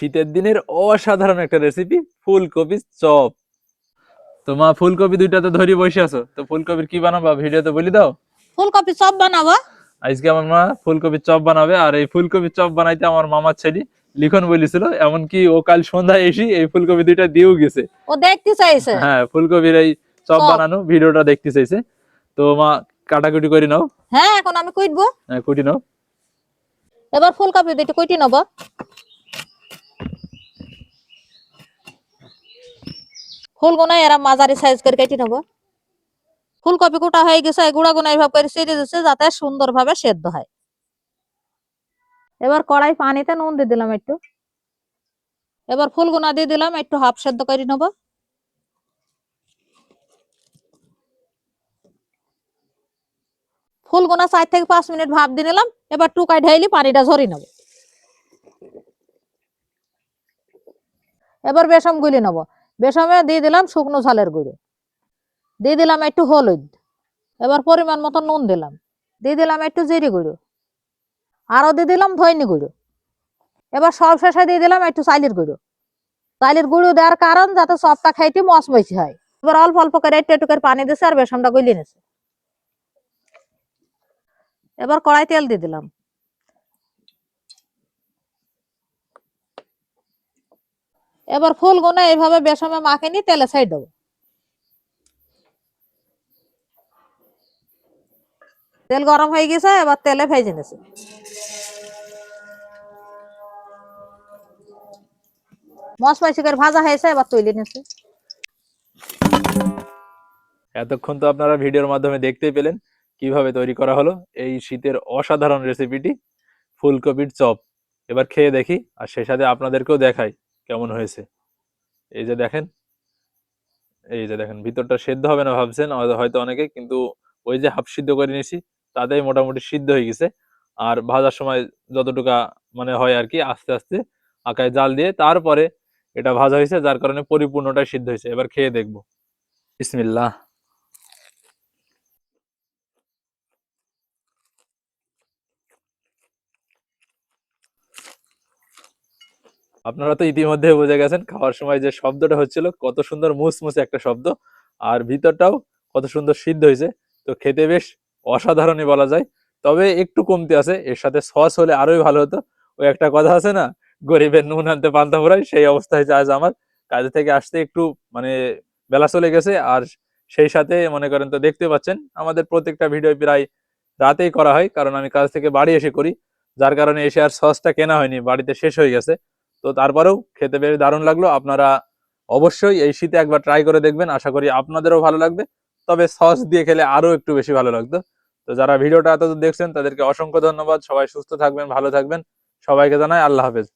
শীতের দিনের অসাধারণ একটা রেসিপি ফুলকপি চপ। তো মা ফুলকপি দুইটা তো ধরি বসে আছো। তো ফুলকপির কি বানাবা? ভিডিওতে বলি দাও। ফুলকপি চপ বানাবো। আজকে আমার মা ফুলকপির চপ বানাবে আর এই ফুলকপির চপ বানাইতে আমার মামার ছেলে লিখন বলেছিল এমনকি ও কাল সন্ধ্যায় এসে এই ফুলকপি দুইটা দিয়েও গেছে। ও দেখতে চাইছে। হ্যাঁ ফুলকপির এই চপ। বানানো ভিডিওটা দেখতে চাইছে। তো মা কাটাকুটি করে নাও। হ্যাঁ এখন আমি কুইটবো হ্যাঁ, কুটি নাও। এবার ফুলকপি দুটো কুইটি নেব। ফুলগুনা এরা মাঝারি সাইজ করে কেটে নেব। ফুলকপি কুটা হয়ে গেছে গুঁড়া গুনা এইভাবে করে ছিঁড়ে দিচ্ছে যাতে সুন্দরভাবে সেদ্ধ হয়। এবার কড়াই পানিতে নুন দিয়ে দিলাম একটু। এবার ফুল ফুলগুনা দিয়ে দিলাম একটু হাফ সেদ্ধ করে নেব। ফুলগুনা চার থেকে পাঁচ মিনিট ভাপ দিয়ে নিলাম এবার টুকাই ঢাইলি পানিটা ঝরি নেব। এবার বেসম গুলি নেব। বেসমে দিয়ে দিলাম শুকনো ঝালের গুঁড়ো। দিয়ে দিলাম একটু হলুদ। এবার পরিমাণ মতো নুন দিলাম। দিয়ে দিলাম একটু জিরি গুঁড়ো। আরও দিয়ে দিলাম ধইনি গুঁড়ো। এবার সব শেষে দিয়ে দিলাম একটু চাইলের গুঁড়ো। চাইলের গুঁড়ো দেওয়ার কারণ যাতে সবটা খাইতে বেশি হয়। এবার অল্প অল্প করে একটু একটু করে পানি দিছে আর বেসনটা গুলি নিছে। এবার কড়াই তেল দিয়ে দিলাম। এবার ফুলগুলো এইভাবে বেসমে মাখে নিয়ে তেলে সাইড দেবো। তেল গরম হয়ে গেছে, এবার তেলে ভেজে নিছে। মশ মাইসি করে ভাজা হয়েছে, এবার তৈরি নিছে। এতক্ষণ তো আপনারা ভিডিওর মাধ্যমে দেখতেই পেলেন কীভাবে তৈরি করা হলো এই শীতের অসাধারণ রেসিপিটি ফুলকপির চপ। এবার খেয়ে দেখি, আর সেই সাথে আপনাদেরকেও দেখাই কেমন হয়েছে? এই যে দেখেন, এই যে দেখেন, ভিতরটা সেদ্ধ হবে না ভাবছেন, হয়তো- অনেকে, কিন্তু ওই যে হাফ সিদ্ধ করে নিয়েছি, তাতেই মোটামুটি সিদ্ধ হয়ে গেছে। আর ভাজার সময় যতটুকা মানে হয় আর কি, আস্তে আস্তে আঁকায় জাল দিয়ে তারপরে এটা ভাজা হয়েছে, যার কারণে পরিপূর্ণটাই সিদ্ধ হয়েছে। এবার খেয়ে দেখব। বিসমিল্লাহ। আপনারা তো ইতিমধ্যে বুঝে গেছেন, খাওয়ার সময় যে শব্দটা হচ্ছিল, কত সুন্দর মুসমুসে একটা শব্দ, আর ভিতরটাও কত সুন্দর সিদ্ধ হয়েছে। তো খেতে বেশ অসাধারণই বলা যায়। তবে একটু কমতি আছে, এর সাথে সস হলে আরোই ভালো হতো। ওই একটা কথা আছে না, গরিবের নুন আনতে পান্তা ফুরাই সেই অবস্থা হয়েছে আজ আমার। কাজে থেকে আসতে একটু মানে বেলা চলে গেছে, আর সেই সাথে মনে করেন তো দেখতে পাচ্ছেন, আমাদের প্রত্যেকটা ভিডিও প্রায় রাতেই করা হয়, কারণ আমি কাজ থেকে বাড়ি এসে করি। যার কারণে এসে আর সসটা কেনা হয়নি, বাড়িতে শেষ হয়ে গেছে। তো তারপরেও খেতে বেশ দারুণ লাগল। আপনারা অবশ্যই এই শীতে একবার ট্রাই করে দেখবেন। আশা করি আপনাদেরও ভালো লাগবে। তবে সস দিয়ে খেলে আরও একটু বেশি ভালো লাগতো। তো যারা ভিডিওটা এতদূর দেখছেন, তাদেরকে অসংখ্য ধন্যবাদ। সবাই সুস্থ থাকবেন, ভালো থাকবেন। সবাইকে জানাই আল্লাহ হাফেজ।